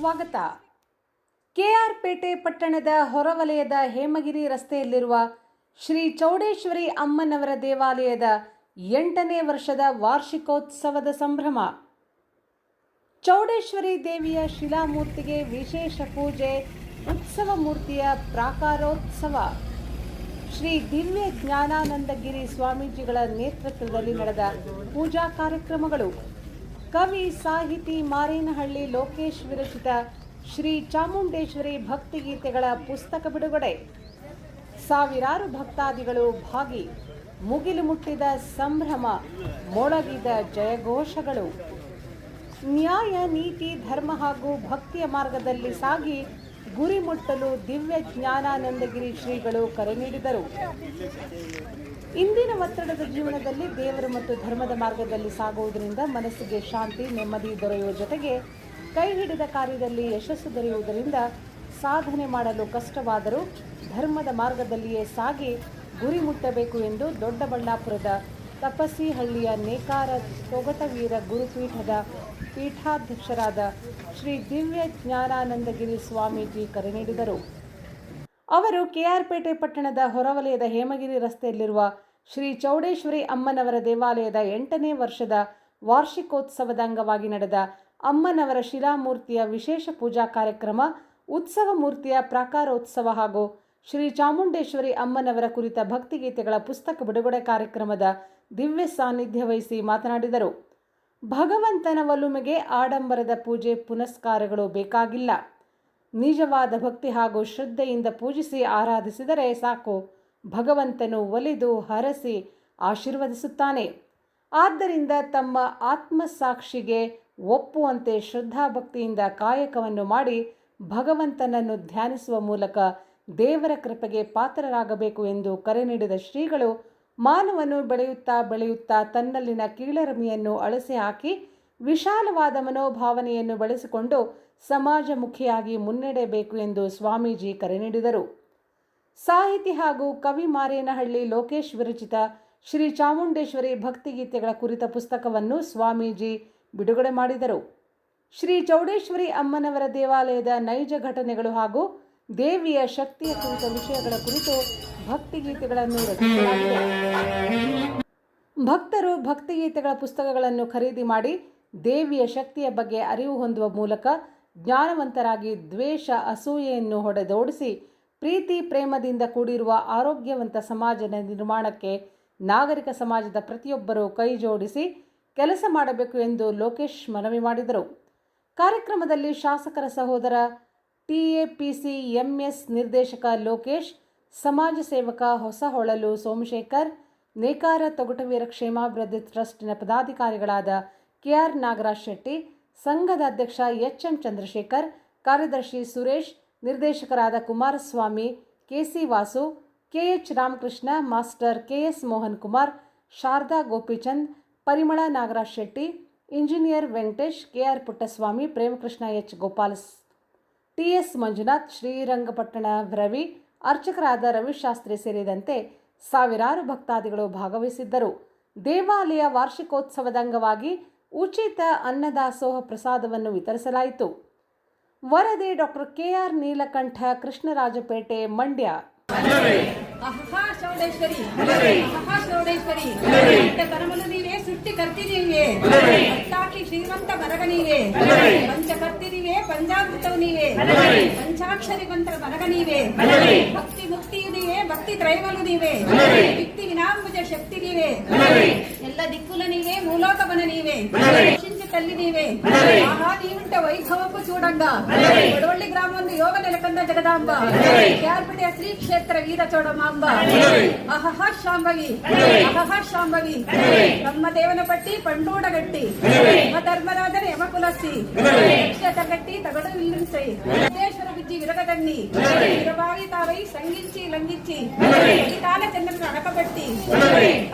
ಸ್ವಾಗತ. ಕೆಆರ್ ಪೇಟೆ ಪಟ್ಟಣದ ಹೊರವಲಯದ ಹೇಮಗಿರಿ ರಸ್ತೆಯಲ್ಲಿರುವ ಶ್ರೀ ಚೌಡೇಶ್ವರಿ ಅಮ್ಮನವರ ದೇವಾಲಯದ ಎಂಟನೇ ವರ್ಷದ ವಾರ್ಷಿಕೋತ್ಸವದ ಸಂಭ್ರಮ. ಚೌಡೇಶ್ವರಿ ದೇವಿಯ ಶಿಲಾಮೂರ್ತಿಗೆ ವಿಶೇಷ ಪೂಜೆ, ಉತ್ಸವ ಮೂರ್ತಿಯ ಪ್ರಾಕಾರೋತ್ಸವ. ಶ್ರೀ ದಿವ್ಯ ಜ್ಞಾನಾನಂದಗಿರಿ ಸ್ವಾಮೀಜಿಗಳ ನೇತೃತ್ವದಲ್ಲಿ ನಡೆದ ಪೂಜಾ ಕಾರ್ಯಕ್ರಮಗಳು. ಕವಿ ಸಾಹಿತಿ ಮಾರೇನಹಳ್ಳಿ ಲೋಕೇಶ್ ವಿರಚಿತ ಶ್ರೀ ಚಾಮುಂಡೇಶ್ವರಿ ಭಕ್ತಿಗೀತೆಗಳ ಪುಸ್ತಕ ಬಿಡುಗಡೆ. ಸಾವಿರಾರು ಭಕ್ತಾದಿಗಳು ಭಾಗಿ, ಮುಗಿಲು ಮುಟ್ಟಿದ ಸಂಭ್ರಮ, ಮೊಳಗಿದ ಜಯಘೋಷಗಳು. ನ್ಯಾಯ, ನೀತಿ, ಧರ್ಮ ಹಾಗೂ ಭಕ್ತಿಯ ಮಾರ್ಗದಲ್ಲಿ ಸಾಗಿ ಗುರಿ ಮುಟ್ಟಲು ದಿವ್ಯ ಜ್ಞಾನಾನಂದಗಿರಿ ಶ್ರೀಗಳು ಕರೆ ನೀಡಿದರು. ಇಂದಿನ ಒತ್ತಡದ ಜೀವನದಲ್ಲಿ ದೇವರು ಮತ್ತು ಧರ್ಮದ ಮಾರ್ಗದಲ್ಲಿ ಸಾಗುವುದರಿಂದ ಮನಸ್ಸಿಗೆ ಶಾಂತಿ, ನೆಮ್ಮದಿ ದೊರೆಯುವ ಜೊತೆಗೆ ಕೈ ಹಿಡಿದ ಕಾರ್ಯದಲ್ಲಿ ಯಶಸ್ಸು ದೊರೆಯುವುದರಿಂದ ಸಾಧನೆ ಮಾಡಲು ಕಷ್ಟವಾದರೂ ಧರ್ಮದ ಮಾರ್ಗದಲ್ಲಿಯೇ ಸಾಗಿ ಗುರಿ ಮುಟ್ಟಬೇಕು ಎಂದು ದೊಡ್ಡಬಳ್ಳಾಪುರದ ತಪಸಿಹಳ್ಳಿಯ ನೇಕಾರ ತೊಗಟವೀರ ಗುರುಪೀಠದ ಪೀಠಾಧ್ಯಕ್ಷರಾದ ಶ್ರೀ ದಿವ್ಯ ಜ್ಞಾನಾನಂದಗಿರಿ ಸ್ವಾಮೀಜಿ ಕರೆ ನೀಡಿದರು. ಅವರು ಕೆಆರ್ಪೇಟೆ ಪಟ್ಟಣದ ಹೊರವಲಯದ ಹೇಮಗಿರಿ ರಸ್ತೆಯಲ್ಲಿರುವ ಶ್ರೀ ಚೌಡೇಶ್ವರಿ ಅಮ್ಮನವರ ದೇವಾಲಯದ ಎಂಟನೇ ವರ್ಷದ ವಾರ್ಷಿಕೋತ್ಸವದ ಅಂಗವಾಗಿ ನಡೆದ ಅಮ್ಮನವರ ಶಿಲಾಮೂರ್ತಿಯ ವಿಶೇಷ ಪೂಜಾ ಕಾರ್ಯಕ್ರಮ, ಉತ್ಸವ ಮೂರ್ತಿಯ ಪ್ರಾಕಾರೋತ್ಸವ ಹಾಗೂ ಶ್ರೀ ಚಾಮುಂಡೇಶ್ವರಿ ಅಮ್ಮನವರ ಕುರಿತ ಭಕ್ತಿಗೀತೆಗಳ ಪುಸ್ತಕ ಬಿಡುಗಡೆ ಕಾರ್ಯಕ್ರಮದ ದಿವ್ಯ ಸಾನ್ನಿಧ್ಯ ವಹಿಸಿ ಮಾತನಾಡಿದರು. ಭಗವಂತನ ಒಲುಮೆಗೆ ಆಡಂಬರದ ಪೂಜೆ ಪುನಸ್ಕಾರಗಳು ಬೇಕಾಗಿಲ್ಲ. ನಿಜವಾದ ಭಕ್ತಿ ಹಾಗೂ ಶ್ರದ್ಧೆಯಿಂದ ಪೂಜಿಸಿ ಆರಾಧಿಸಿದರೆ ಸಾಕು. ಭಗವಂತನು ಒಲಿದು ಹರಸಿ ಆಶೀರ್ವದಿಸುತ್ತಾನೆ. ಆದ್ದರಿಂದ ತಮ್ಮ ಆತ್ಮಸಾಕ್ಷಿಗೆ ಒಪ್ಪುವಂತೆ ಶ್ರದ್ಧಾಭಕ್ತಿಯಿಂದ ಕಾಯಕವನ್ನು ಮಾಡಿ ಭಗವಂತನನ್ನು ಧ್ಯಾನಿಸುವ ಮೂಲಕ ದೇವರ ಕೃಪೆಗೆ ಪಾತ್ರರಾಗಬೇಕು ಎಂದು ಕರೆ ನೀಡಿದ ಶ್ರೀಗಳು ಮಾನವನು ಬೆಳೆಯುತ್ತಾ ಬೆಳೆಯುತ್ತಾ ತನ್ನಲ್ಲಿನ ಕೀಳರಿಮೆಯನ್ನು ಅಳಸಿ ಹಾಕಿ ವಿಶಾಲವಾದ ಮನೋಭಾವನೆಯನ್ನು ಬಳಸಿಕೊಂಡು ಸಮಾಜಮುಖಿಯಾಗಿ ಮುನ್ನಡೆಯಬೇಕು ಎಂದು ಸ್ವಾಮೀಜಿ ಕರೆ ನೀಡಿದರು. ಸಾಹಿತಿ ಹಾಗೂ ಕವಿ ಮಾರೇನಹಳ್ಳಿ ಲೋಕೇಶ್ ವಿರಚಿತ ಶ್ರೀ ಚಾಮುಂಡೇಶ್ವರಿ ಭಕ್ತಿಗೀತೆಗಳ ಕುರಿತ ಪುಸ್ತಕವನ್ನು ಸ್ವಾಮೀಜಿ ಬಿಡುಗಡೆ ಮಾಡಿದರು. ಶ್ರೀ ಚೌಡೇಶ್ವರಿ ಅಮ್ಮನವರ ದೇವಾಲಯದ ನೈಜ ಘಟನೆಗಳು ಹಾಗೂ ದೇವಿಯ ಶಕ್ತಿಯ ಕುರಿತ ವಿಷಯಗಳ ಕುರಿತು ಭಕ್ತಿಗೀತೆಗಳನ್ನು ರಚಿಸಲಾಗಿದೆ. ಭಕ್ತರು ಭಕ್ತಿಗೀತೆಗಳ ಪುಸ್ತಕಗಳನ್ನು ಖರೀದಿ ಮಾಡಿ ದೇವಿಯ ಶಕ್ತಿಯ ಬಗ್ಗೆ ಅರಿವು ಹೊಂದುವ ಮೂಲಕ ಜ್ಞಾನವಂತರಾಗಿ ದ್ವೇಷ, ಅಸೂಯೆಯನ್ನು ಹೊಡೆದೋಡಿಸಿ ಪ್ರೀತಿ, ಪ್ರೇಮದಿಂದ ಕೂಡಿರುವ ಆರೋಗ್ಯವಂತ ಸಮಾಜದ ನಿರ್ಮಾಣಕ್ಕೆ ನಾಗರಿಕ ಸಮಾಜದ ಪ್ರತಿಯೊಬ್ಬರೂ ಕೈ ಜೋಡಿಸಿ ಕೆಲಸ ಮಾಡಬೇಕು ಎಂದು ಲೋಕೇಶ್ ಮನವಿ ಮಾಡಿದರು. ಕಾರ್ಯಕ್ರಮದಲ್ಲಿ ಶಾಸಕರ ಸಹೋದರ ಟಿಎಪಿಸಿ ಎಂಎಸ್ ನಿರ್ದೇಶಕ ಲೋಕೇಶ್ ಸಮಾಜ ಸೇವಕ ಹೊಸ ಹೊಳಲು ಸೋಮಶೇಖರ್, ನೇಕಾರ ತೊಗಟವೀರ ಕ್ಷೇಮಾಭಿವೃದ್ಧಿ ಟ್ರಸ್ಟ್ನ ಪದಾಧಿಕಾರಿಗಳಾದ ಕೆಆರ್ ನಾಗರಾಜ್ ಶೆಟ್ಟಿ, ಸಂಘದ ಅಧ್ಯಕ್ಷ ಎಚ್ ಎಂ ಚಂದ್ರಶೇಖರ್, ಕಾರ್ಯದರ್ಶಿ ಸುರೇಶ್, ನಿರ್ದೇಶಕರಾದ Kumaraswamy, KC Vasu, KH Ramakrishna, master KS Mohan Kumar, Sharada Gopichand, Parimala Nagaraj Shetty, engineer Venkatesh, KR Puttaswamy, Premakrishna H ಗೋಪಾಲಸ್ TS Manjunath, Srirangapatna Ravi ಅರ್ಚಕರಾದ ರವಿಶಾಸ್ತ್ರಿ ಸೇರಿದಂತೆ ಸಾವಿರಾರು ಭಕ್ತಾದಿಗಳು ಭಾಗವಹಿಸಿದ್ದರು. ದೇವಾಲಯ ವಾರ್ಷಿಕೋತ್ಸವದ ಅಂಗವಾಗಿ ಉಚಿತ ಅನ್ನದಾಸೋಹ ಪ್ರಸಾದವನ್ನು ವಿತರಿಸಲಾಯಿತು. ವರದಿ ಡಾಕ್ಟರ್ ಕೆಆರ್ ನೀಲಕಂಠ, ಕೃಷ್ಣರಾಜಪೇಟೆ, ಮಂಡ್ಯ. ಅಹಾ ಚೌಡೇಶ್ವರಿ ಅಹಾ ಚೌಡೇಶ್ವರಿ ಕರಮಲು ನೀವೇ ಸುಟ್ಟಿ ಕರ್ತಿದೀವಿ ಅಟ್ಟಾಕಿ ಶ್ರೀಮಂತ ಮರಗ ನೀವೇ ಪಂಚ ಕರ್ತಿ ನೀವೇ ಪಂಚಾಮೃತವು ನೀವೇ ಪಂಚಾಕ್ಷರಿ ಮಂತ್ರ ಮರಗ ನೀವೇ ಭಕ್ತಿ ಮುಕ್ತಿ ನೀವೇ ಭಕ್ತಿ ತ್ರೈವಲು ನೀವೇ ಭಕ್ತಿ ವಿನಾಂಬುಜ ಶಕ್ತಿ ನೀವೇ ಎಲ್ಲ ದಿಕ್ಕುಲ ನೀವೇ ಮೂಲೋಕವನ ನೀವೇ ರಕ್ಷಿಂಚು ತಲ್ಲಿ ನೀವೇ ಆಹಾ ನೀವುಂಟ ವೈಭವಪ್ಪು ಚೂಡಂಗ ಒಡವಳ್ಳಿ ಗ್ರಾಮ ಒಂದು ಯೋಗ ನೆಲಕಂದ ಜಗದಾಂಬ ಕ್ಯಾರ್ಪಡೆಯ ಶ್ರೀ ಕ್ಷೇತ್ರ ವೀರ ಚೌಡಮಾಂಬ ಅಹಹ ಶಾಂಭವಿ ಅಹಹ ಶಾಂಭವಿ ನಮ್ಮ ದೇವನ ಪಟ್ಟಿ ಪಂಡೂಡಗಟ್ಟಿ ನಮ್ಮ ಧರ್ಮರಾಜನ ಯಮಕುಲಸಿ ತಗಟ್ಟಿ ತಗಡು ಇಲ್ಲಿಂಸೈ ಸಿದ್ದೇಶ್ವರ ಬಿಜ್ಜಿ ವಿರಗದಣ್ಣಿ ವಿರಬಾವಿ ತಾವೈ ಸಂಗಿಂಚಿ ಲಂಗಿಂಚಿ ಕಾಲ ಚಂದ್ರನ ಅಡಕಬಟ್ಟಿ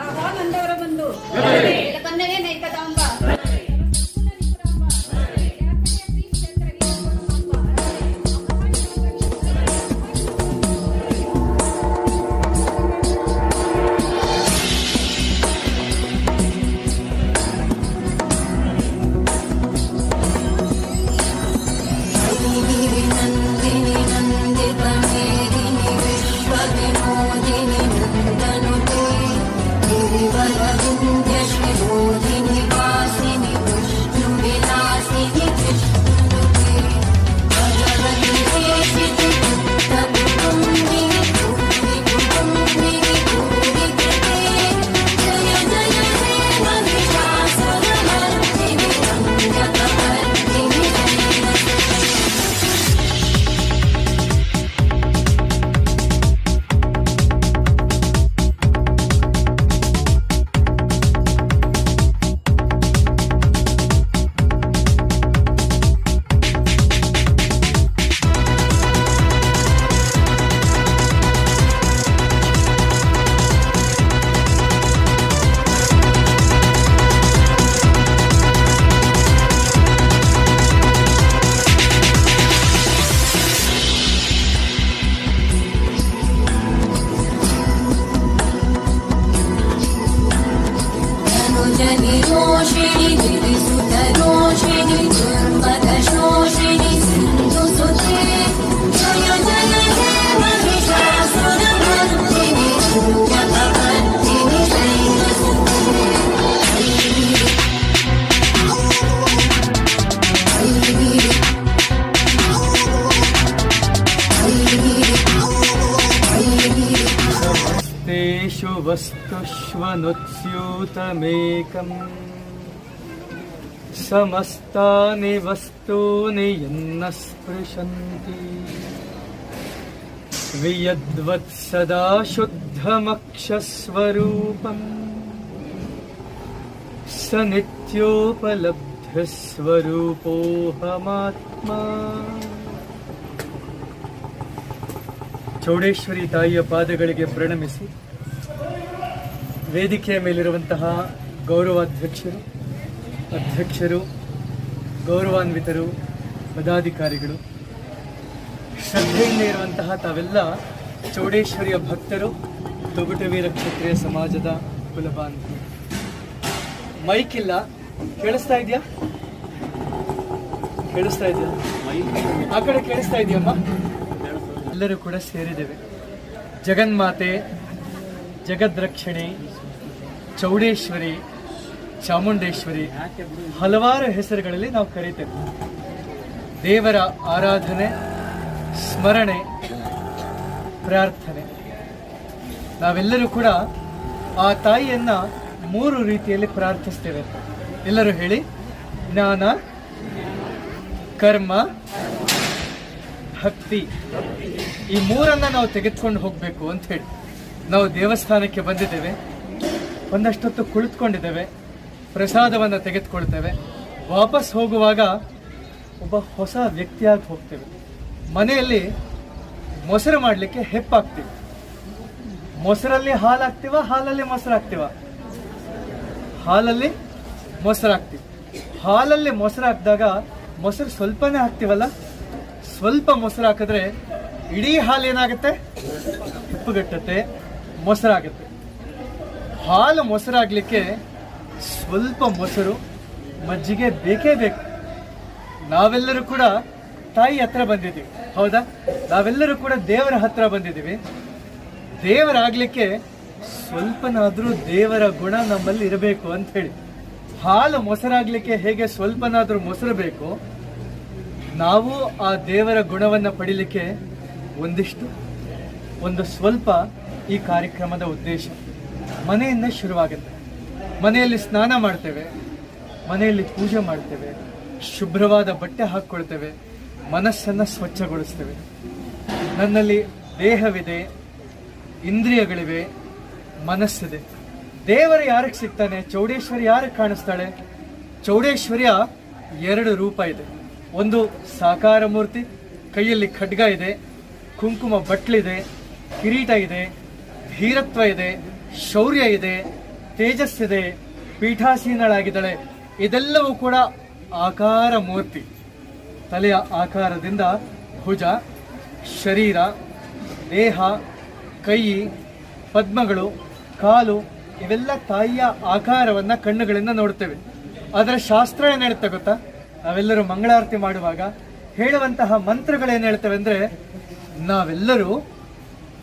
ಆಹಾ ನಂದವರ ಬಂದು ಕನ್ನಡೇ ನೈಕದಾಂಬ तेषु वस्तुष्वनुत्स्यूतमेकम् समस्तानि वस्तूनि यन्न स्पृशन्ति वियद्वत्सदा शुद्धमक्षस्वरूपम् स नित्योपलब्धस्वरूपोऽहमात्मा ಚೌಡೇಶ್ವರಿ ತಾಯಿಯ ಪಾದಗಳಿಗೆ ಪ್ರಣಮಿಸಿ ವೇದಿಕೆಯ ಮೇಲಿರುವಂತಹ ಗೌರವಾಧ್ಯಕ್ಷರು, ಅಧ್ಯಕ್ಷರು, ಗೌರವಾನ್ವಿತರು, ಪದಾಧಿಕಾರಿಗಳು, ಶ್ರದ್ಧೆಯಿಂದ ಇರುವಂತಹ ತಾವೆಲ್ಲ ಚೌಡೇಶ್ವರಿಯ ಭಕ್ತರು, ತೊಗುಟವೀರ ಕ್ಷತ್ರಿಯ ಸಮಾಜದ ಕುಲಬಾಂಧವರು. ಮೈಕ್ ಇಲ್ಲ. ಕೇಳಿಸ್ತಾ ಇದೆಯಾ? ಕೇಳಿಸ್ತಾ ಇದೆಯಾ? ಆ ಕಡೆ ಕೇಳಿಸ್ತಾ ಇದೆಯಮ್ಮ? ಎಲ್ಲರೂ ಕೂಡ ಸೇರಿದ್ದೇವೆ. ಜಗನ್ಮಾತೆ, ಜಗದ್ರಕ್ಷಣೆ ಚೌಡೇಶ್ವರಿ, ಚಾಮುಂಡೇಶ್ವರಿ ಹಲವಾರು ಹೆಸರುಗಳಲ್ಲಿ ನಾವು ಕರೀತೇವೆ. ದೇವರ ಆರಾಧನೆ, ಸ್ಮರಣೆ, ಪ್ರಾರ್ಥನೆ. ನಾವೆಲ್ಲರೂ ಕೂಡ ಆ ತಾಯಿಯನ್ನ ಮೂರು ರೀತಿಯಲ್ಲಿ ಪ್ರಾರ್ಥಿಸ್ತೇವೆ. ಎಲ್ಲರೂ ಹೇಳಿ, ಜ್ಞಾನ, ಕರ್ಮ, ಭಕ್ತಿ. ಈ ಮೂರನ್ನ ನಾವು ತೆಗೆದುಕೊಂಡು ಹೋಗಬೇಕು ಅಂತ ಹೇಳಿ. ನಾವು ದೇವಸ್ಥಾನಕ್ಕೆ ಬಂದಿದ್ದೇವೆ. ಒಂದಷ್ಟೊತ್ತು ಕುಳಿತುಕೊಂಡಿದ್ದೇವೆ. ಪ್ರಸಾದವನ್ನು ತೆಗೆದುಕೊಳ್ತೇವೆ. ವಾಪಸ್ ಹೋಗುವಾಗ ಒಬ್ಬ ಹೊಸ ವ್ಯಕ್ತಿಯಾಗಿ ಹೋಗ್ತೇವೆ. ಮನೆಯಲ್ಲಿ ಮೊಸರು ಮಾಡಲಿಕ್ಕೆ ಹೆಪ್ಪಾಗ್ತೀವಿ. ಮೊಸರಲ್ಲಿ ಹಾಲು ಹಾಕ್ತೀವ ಹಾಲಲ್ಲಿ ಮೊಸರು ಹಾಕ್ತೀವ ಹಾಲಲ್ಲಿ ಮೊಸರು ಹಾಕ್ತೀವಿ ಹಾಲಲ್ಲಿ ಮೊಸರು ಹಾಕಿದಾಗ ಮೊಸರು ಸ್ವಲ್ಪನೇ ಹಾಕ್ತೀವಲ್ಲ? ಸ್ವಲ್ಪ ಮೊಸರು ಹಾಕಿದ್ರೆ ಇಡೀ ಹಾಲು ಏನಾಗುತ್ತೆ? ಉಪ್ಪುಗಟ್ಟುತ್ತೆ, ಮೊಸರಾಗುತ್ತೆ. ಹಾಲು ಮೊಸರಾಗಲಿಕ್ಕೆ ಸ್ವಲ್ಪ ಮೊಸರು, ಮಜ್ಜಿಗೆ ಬೇಕೇ ಬೇಕು. ನಾವೆಲ್ಲರೂ ಕೂಡ ತಾಯಿ ಹತ್ರ ಬಂದಿದ್ದೀವಿ. ಹೌದಾ? ನಾವೆಲ್ಲರೂ ಕೂಡ ದೇವರ ಹತ್ರ ಬಂದಿದ್ದೀವಿ. ದೇವರಾಗಲಿಕ್ಕೆ ಸ್ವಲ್ಪನಾದರೂ ದೇವರ ಗುಣ ನಮ್ಮಲ್ಲಿ ಇರಬೇಕು ಅಂತ ಹೇಳಿ. ಹಾಲು ಮೊಸರಾಗಲಿಕ್ಕೆ ಹೇಗೆ ಸ್ವಲ್ಪನಾದರೂ ಮೊಸರು ಬೇಕು, ನಾವು ಆ ದೇವರ ಗುಣವನ್ನು ಪಡಿಲಿಕ್ಕೆ ಒಂದಿಷ್ಟು, ಒಂದು ಸ್ವಲ್ಪ ಈ ಕಾರ್ಯಕ್ರಮದ ಉದ್ದೇಶ. ಮನೆಯಿಂದ ಶುರುವಾಗುತ್ತೆ. ಮನೆಯಲ್ಲಿ ಸ್ನಾನ ಮಾಡ್ತೇವೆ, ಮನೆಯಲ್ಲಿ ಪೂಜೆ ಮಾಡ್ತೇವೆ, ಶುಭ್ರವಾದ ಬಟ್ಟೆ ಹಾಕ್ಕೊಳ್ತೇವೆ, ಮನಸ್ಸನ್ನು ಸ್ವಚ್ಛಗೊಳಿಸ್ತೇವೆ. ನನ್ನಲ್ಲಿ ದೇಹವಿದೆ, ಇಂದ್ರಿಯಗಳಿವೆ, ಮನಸ್ಸಿದೆ. ದೇವರು ಯಾರಿಗೆ ಸಿಗ್ತಾನೆ? ಚೌಡೇಶ್ವರಿ ಯಾರಿಗೆ ಕಾಣಿಸ್ತಾಳೆ? ಚೌಡೇಶ್ವರಿಯ ಎರಡು ರೂಪ ಇದೆ. ಒಂದು ಸಾಕಾರ ಮೂರ್ತಿ, ಕೈಯಲ್ಲಿ ಖಡ್ಗ ಇದೆ, ಕುಂಕುಮ ಬಟ್ಲಿದೆ, ಕಿರೀಟ ಇದೆ, ಧೀರತ್ವ ಇದೆ ಶೌರ್ಯ ಇದೆ ತೇಜಸ್ಸಿದೆ ಪೀಠಾಸೀನಳಾಗಿದ್ದಾಳೆ. ಇದೆಲ್ಲವೂ ಕೂಡ ಆಕಾರ ಮೂರ್ತಿ. ತಲೆಯ ಆಕಾರದಿಂದ ಭುಜ, ಶರೀರ, ದೇಹ, ಕೈ, ಪದ್ಮಗಳು, ಕಾಲು ಇವೆಲ್ಲ ತಾಯಿಯ ಆಕಾರವನ್ನ ಕಣ್ಣುಗಳಿಂದ ನೋಡುತ್ತೇವೆ. ಅದರ ಶಾಸ್ತ್ರ ಏನು ಹೇಳುತ್ತೆ ಗೊತ್ತಾ? ನಾವೆಲ್ಲರೂ ಮಂಗಳಾರತಿ ಮಾಡುವಾಗ ಹೇಳುವಂತಹ ಮಂತ್ರಗಳೇನು ಹೇಳ್ತೇವೆ ಅಂದರೆ, ನಾವೆಲ್ಲರೂ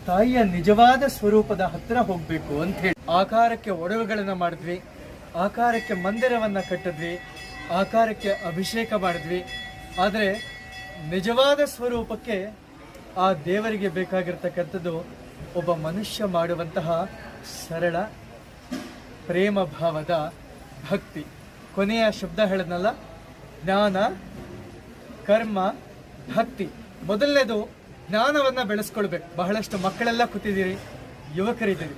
ತಾಯಿಯ ನಿಜವಾದ ಸ್ವರೂಪದ ಹತ್ತಿರ ಹೋಗ್ಬೇಕು ಅಂತ ಹೇಳಿ ಆಕಾರಕ್ಕೆ ಒಡವೆಗಳನ್ನ ಮಾಡಿದ್ವಿ, ಆಕಾರಕ್ಕೆ ಮಂದಿರವನ್ನ ಕಟ್ಟಿದ್ವಿ, ಆಕಾರಕ್ಕೆ ಅಭಿಷೇಕ ಮಾಡಿದ್ವಿ. ಆದರೆ ನಿಜವಾದ ಸ್ವರೂಪಕ್ಕೆ ಆ ದೇವರಿಗೆ ಬೇಕಾಗಿರ್ತಕ್ಕಂಥದ್ದು ಒಬ್ಬ ಮನುಷ್ಯ ಮಾಡುವಂತಹ ಸರಳ ಪ್ರೇಮ ಭಾವದ ಭಕ್ತಿ. ಕೊನೆಯ ಶಬ್ದ ಹೇಳದ್ನಲ್ಲ, ಜ್ಞಾನ, ಕರ್ಮ, ಭಕ್ತಿ. ಮೊದಲನೇದು ಜ್ಞಾನವನ್ನ ಬೆಳೆಸ್ಕೊಳ್ಬೇಕು. ಬಹಳಷ್ಟು ಮಕ್ಕಳೆಲ್ಲ ಕೂತಿದ್ದೀರಿ, ಯುವಕರಿದ್ದೀರಿ.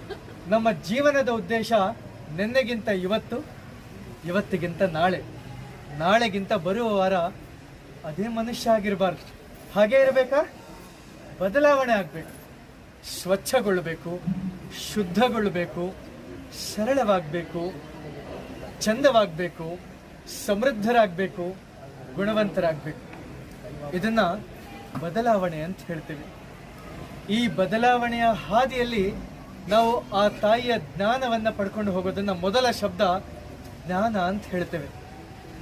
ನಮ್ಮ ಜೀವನದ ಉದ್ದೇಶ ನಿನ್ನೆಗಿಂತ ಇವತ್ತು, ಇವತ್ತಿಗಿಂತ ನಾಳೆ. ನಾಳೆಗಿಂತ ಬರುವ ವಾರ ಅದೇ ಮನುಷ್ಯ ಆಗಿರಬಾರ್ದು. ಹಾಗೆ ಇರಬೇಕಾ? ಬದಲಾವಣೆ ಆಗಬೇಕು. ಸ್ವಚ್ಛಗೊಳ್ಳಬೇಕು ಶುದ್ಧಗೊಳ್ಳಬೇಕು ಸರಳವಾಗಬೇಕು, ಚಂದವಾಗಬೇಕು, ಸಮೃದ್ಧರಾಗಬೇಕು, ಗುಣವಂತರಾಗಬೇಕು. ಇದನ್ನ ಬದಲಾವಣೆ ಅಂತ ಹೇಳ್ತೀವಿ. ಈ ಬದಲಾವಣೆಯ ಹಾದಿಯಲ್ಲಿ ನಾವು ಆ ತಾಯಿಯ ಜ್ಞಾನವನ್ನು ಪಡ್ಕೊಂಡು ಹೋಗೋದನ್ನು ಮೊದಲ ಶಬ್ದ ಜ್ಞಾನ ಅಂತ ಹೇಳ್ತೇವೆ.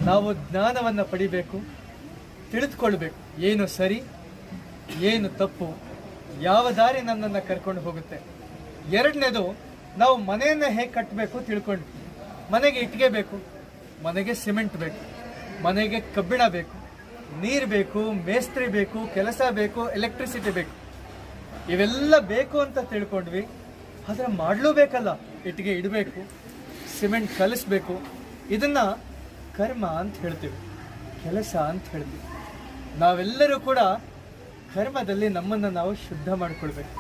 ನಾವು ಜ್ಞಾನವನ್ನು ಪಡಿಬೇಕು, ತಿಳಿದುಕೊಳ್ಬೇಕು. ಏನು ಸರಿ, ಏನು ತಪ್ಪು, ಯಾವ ದಾರಿ ನನ್ನನ್ನು ಕರ್ಕೊಂಡು ಹೋಗುತ್ತೆ. ಎರಡನೇದು, ನಾವು ಮನೆಯನ್ನು ಹೇಗೆ ಕಟ್ಟಬೇಕು ತಿಳ್ಕೊಂಡು. ಮನೆಗೆ ಇಟ್ಟಿಗೆ ಬೇಕು, ಮನೆಗೆ ಸಿಮೆಂಟ್ ಬೇಕು, ಮನೆಗೆ ಕಬ್ಬಿಣ ಬೇಕು ನೀರು ಬೇಕು, ಮೇಸ್ತ್ರಿ ಬೇಕು, ಕೆಲಸ ಬೇಕು ಎಲೆಕ್ಟ್ರಿಸಿಟಿ ಬೇಕು. ಇವೆಲ್ಲ ಬೇಕು ಅಂತ ತಿಳ್ಕೊಂಡ್ವಿ. ಆದರೆ ಮಾಡಲೂ ಬೇಕಲ್ಲ. ಇಟ್ಟಿಗೆ ಇಡಬೇಕು, ಸಿಮೆಂಟ್ ಕಲಿಸ್ಬೇಕು. ಇದನ್ನು ಕರ್ಮ ಅಂತ ಹೇಳ್ತೀವಿ. ಕೆಲಸ ಅಂತ ಹೇಳ್ತೀವಿ. ನಾವೆಲ್ಲರೂ ಕೂಡ ಕರ್ಮದಲ್ಲಿ ನಮ್ಮನ್ನು ನಾವು ಶುದ್ಧ ಮಾಡಿಕೊಳ್ಬೇಕು.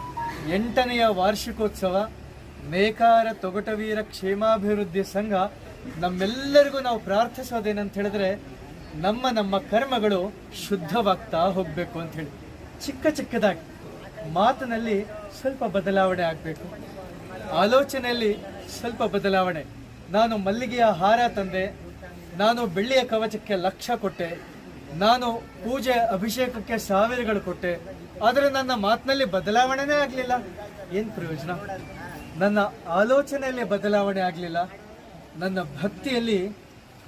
ಎಂಟನೆಯ ವಾರ್ಷಿಕೋತ್ಸವ ನೇಕಾರ ತೊಗಟವೀರ ಕ್ಷೇಮಾಭಿವೃದ್ಧಿ ಸಂಘ, ನಮ್ಮೆಲ್ಲರಿಗೂ ನಾವು ಪ್ರಾರ್ಥಿಸೋದೇನಂತ ಹೇಳಿದ್ರೆ ನಮ್ಮ ನಮ್ಮ ಕರ್ಮಗಳು ಶುದ್ಧವಾಗ್ತಾ ಹೋಗಬೇಕು ಅಂತ ಹೇಳಿ. ಚಿಕ್ಕ ಚಿಕ್ಕದಾಗಿ. ಮಾತಿನಲ್ಲಿ ಸ್ವಲ್ಪ ಬದಲಾವಣೆ ಆಗಬೇಕು. ಆಲೋಚನೆಯಲ್ಲಿ ಸ್ವಲ್ಪ ಬದಲಾವಣೆ. ನಾನು ಮಲ್ಲಿಗೆಯ ಹಾರ ತಂದೆ. ನಾನು ಬೆಳ್ಳಿಯ ಕವಚಕ್ಕೆ ಲಕ್ಷ ಕೊಟ್ಟೆ. ನಾನು ಪೂಜೆ ಅಭಿಷೇಕಕ್ಕೆ ಸಾವಿರಗಳು ಕೊಟ್ಟೆ. ಆದರೆ ನನ್ನ ಮಾತಿನಲ್ಲಿ ಬದಲಾವಣೆನೇ ಆಗಲಿಲ್ಲ. ಏನು ಪ್ರಯೋಜನ? ನನ್ನ ಆಲೋಚನೆಯಲ್ಲಿ ಬದಲಾವಣೆ ಆಗಲಿಲ್ಲ. ನನ್ನ ಭಕ್ತಿಯಲ್ಲಿ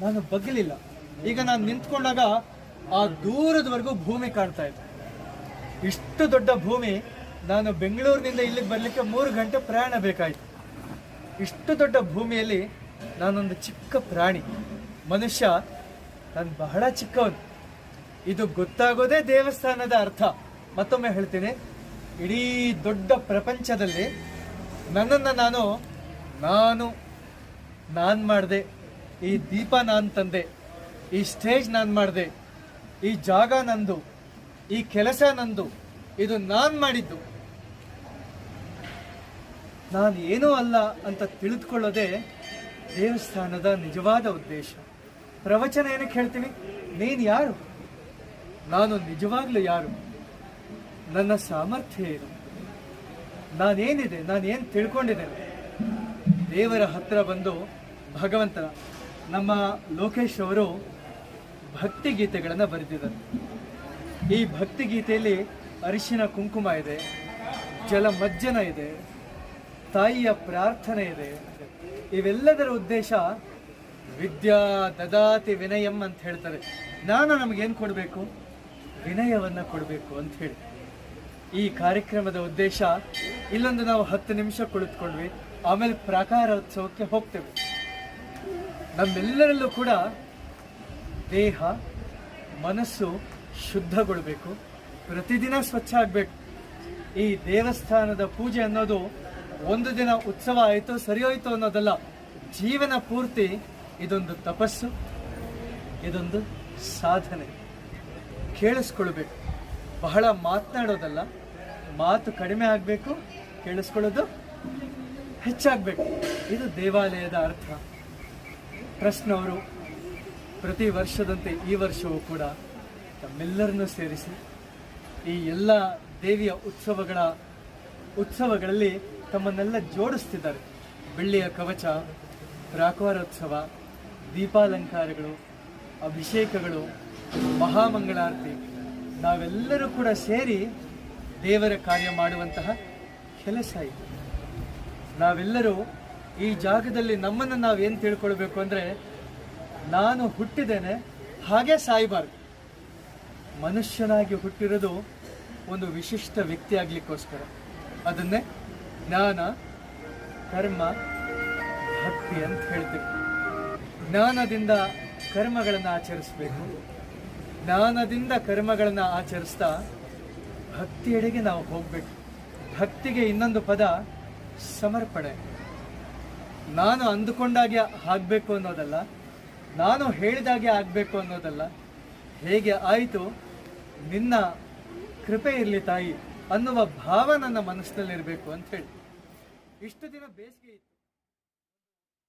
ನಾನು ಬಗ್ಗಲಿಲ್ಲ ಈಗ ನಾನು ನಿಂತ್ಕೊಂಡಾಗ ಆ ದೂರದವರೆಗೂ ಭೂಮಿ ಕಾಣ್ತಾ ಇದೆ. ಇಷ್ಟು ದೊಡ್ಡ ಭೂಮಿ ನಾನು ಬೆಂಗಳೂರಿನಿಂದ ಇಲ್ಲಿಗೆ ಬರಲಿಕ್ಕೆ ಮೂರು ಗಂಟೆ ಪ್ರಯಾಣ ಬೇಕಾಯಿತು. ಇಷ್ಟು ದೊಡ್ಡ ಭೂಮಿಯಲ್ಲಿ ನಾನೊಂದು ಚಿಕ್ಕ ಪ್ರಾಣಿ, ಮನುಷ್ಯ, ನಾನು ಬಹಳ ಚಿಕ್ಕವನು. ಇದು ಗೊತ್ತಾಗೋದೇ ದೇವಸ್ಥಾನದ ಅರ್ಥ. ಮತ್ತೊಮ್ಮೆ ಹೇಳ್ತೀನಿ, ಇಡೀ ದೊಡ್ಡ ಪ್ರಪಂಚದಲ್ಲಿ ನನ್ನನ್ನು ನಾನು ನಾನು ನಾನು ಮಾಡಿದೆ, ಈ ದೀಪ ನಾನು ತಂದೆ. ಈ ಸ್ಟೇಜ್ ನಾನು ಮಾಡಿದೆ, ಈ ಜಾಗ ನಂದು, ಈ ಕೆಲಸ ನಂದು, ಇದು ನಾನು ಮಾಡಿದ್ದು. ನಾನು ಏನೂ ಅಲ್ಲ ಅಂತ ತಿಳಿದುಕೊಳ್ಳೋದೇ ದೇವಸ್ಥಾನದ ನಿಜವಾದ ಉದ್ದೇಶ. ಪ್ರವಚನ ಏನಕ್ಕೆ ಹೇಳ್ತೀನಿ? ನೀನು ಯಾರು? ನಾನು ನಿಜವಾಗ್ಲೂ ಯಾರು? ನನ್ನ ಸಾಮರ್ಥ್ಯ ಏನು? ನಾನೇನಿದೆ? ನಾನೇನು ತಿಳ್ಕೊಂಡಿದ್ದೇನೆ? ದೇವರ ಹತ್ರ ಬಂದು ಭಗವಂತನ ನಮ್ಮ ಲೋಕೇಶ್ ಅವರು ಭಕ್ತಿ ಗೀತೆಗಳನ್ನು ಬರೆದಿದ್ದಾರೆ ಈ ಭಕ್ತಿ ಗೀತೆಯಲ್ಲಿ ಅರಿಶಿನ ಕುಂಕುಮ ಇದೆ ಜಲಮಜ್ಜನ ಇದೆ, ತಾಯಿಯ ಪ್ರಾರ್ಥನೆ ಇದೆ. ಇವೆಲ್ಲದರ ಉದ್ದೇಶ ವಿದ್ಯಾ ದದಾತಿ ವಿನಯಂ ಅಂತ ಹೇಳ್ತಾರೆ. ನಾನು ನಮಗೇನು ಕೊಡಬೇಕು? ವಿನಯವನ್ನು ಕೊಡಬೇಕು ಅಂತ ಹೇಳಿ. ಈ ಕಾರ್ಯಕ್ರಮದ ಉದ್ದೇಶ ಇಲ್ಲೊಂದು ನಾವು ಹತ್ತು ನಿಮಿಷ ಕುಳಿತುಕೊಂಡ್ವಿ, ಆಮೇಲೆ ಪ್ರಾಕಾರೋತ್ಸವಕ್ಕೆ ಹೋಗ್ತೇವೆ. ನಮ್ಮೆಲ್ಲರಲ್ಲೂ ಕೂಡ ದೇಹ, ಮನಸ್ಸು ಶುದ್ಧಗೊಳ್ಬೇಕು. ಪ್ರತಿದಿನ ಸ್ವಚ್ಛ ಆಗಬೇಕು. ಈ ದೇವಸ್ಥಾನದ ಪೂಜೆ ಅನ್ನೋದು ಒಂದು ದಿನ ಉತ್ಸವ ಆಯಿತು ಸರಿ ಹೋಯ್ತು ಅನ್ನೋದಲ್ಲ, ಜೀವನ ಪೂರ್ತಿ ಇದೊಂದು ತಪಸ್ಸು, ಇದೊಂದು ಸಾಧನೆ. ಕೇಳಿಸ್ಕೊಳ್ಬೇಕು. ಬಹಳ ಮಾತನಾಡೋದಲ್ಲ, ಮಾತು ಕಡಿಮೆ ಆಗಬೇಕು, ಕೇಳಿಸ್ಕೊಳ್ಳೋದು ಹೆಚ್ಚಾಗಬೇಕು. ಇದು ದೇವಾಲಯದ ಅರ್ಥ. ಟ್ರಸ್ಟ್ನವರು ಪ್ರತಿ ವರ್ಷದಂತೆ ಈ ವರ್ಷವೂ ಕೂಡ ತಮ್ಮೆಲ್ಲರನ್ನೂ ಸೇರಿಸಿ ಈ ಎಲ್ಲ ದೇವಿಯ ಉತ್ಸವಗಳ ಉತ್ಸವಗಳಲ್ಲಿ ತಮ್ಮನ್ನೆಲ್ಲ ಜೋಡಿಸ್ತಿದ್ದಾರೆ. ಬೆಳ್ಳಿಯ ಕವಚ, ಪ್ರಾಕಾರೋತ್ಸವ, ದೀಪಾಲಂಕಾರಗಳು, ಅಭಿಷೇಕಗಳು, ಮಹಾಮಂಗಳಾರತಿ, ನಾವೆಲ್ಲರೂ ಕೂಡ ಸೇರಿ ದೇವರ ಕಾರ್ಯ ಮಾಡುವಂತಹ ಕೆಲಸ ಇದು. ನಾವೆಲ್ಲರೂ ಈ ಜಾಗದಲ್ಲಿ ನಮ್ಮನ್ನು ಏನು ತಿಳ್ಕೊಳ್ಬೇಕು ಅಂದರೆ ನಾನು ಹುಟ್ಟಿದ್ದೇನೆ ಹಾಗೆ ಸಾಯಬಾರ್ದು. ಮನುಷ್ಯನಾಗಿ ಹುಟ್ಟಿರೋದು ಒಂದು ವಿಶಿಷ್ಟ ವ್ಯಕ್ತಿ ಆಗ್ಲಿಕ್ಕೋಸ್ಕರ. ಅದನ್ನೇ ಜ್ಞಾನ, ಕರ್ಮ, ಭಕ್ತಿ ಅಂತ ಹೇಳ್ತೀವಿ. ಜ್ಞಾನದಿಂದ ಕರ್ಮಗಳನ್ನು ಆಚರಿಸಬೇಕು. ಜ್ಞಾನದಿಂದ ಕರ್ಮಗಳನ್ನು ಆಚರಿಸ್ತಾ ಭಕ್ತಿಯೆಡೆಗೆ ನಾವು ಹೋಗಬೇಕು. ಭಕ್ತಿಗೆ ಇನ್ನೊಂದು ಪದ ಸಮರ್ಪಣೆ. ನಾನು ಅಂದುಕೊಂಡಾಗೆ ಆಗಬೇಕು ಅನ್ನೋದಲ್ಲ ನಾನು ಹೇಳಿದಾಗೆ ಆಗಬೇಕು ಅನ್ನೋದಲ್ಲ. ಹೇಗೆ ಆಯಿತು? ನಿನ್ನ ಕೃಪೆ ಇರಲಿ ತಾಯಿ ಅನ್ನುವ ಭಾವ ನನ್ನ ಮನಸ್ಸಿನಲ್ಲಿರಬೇಕು ಅಂತ ಹೇಳಿ. ಇಷ್ಟು ದಿನ ಬೇಸಿಗೆ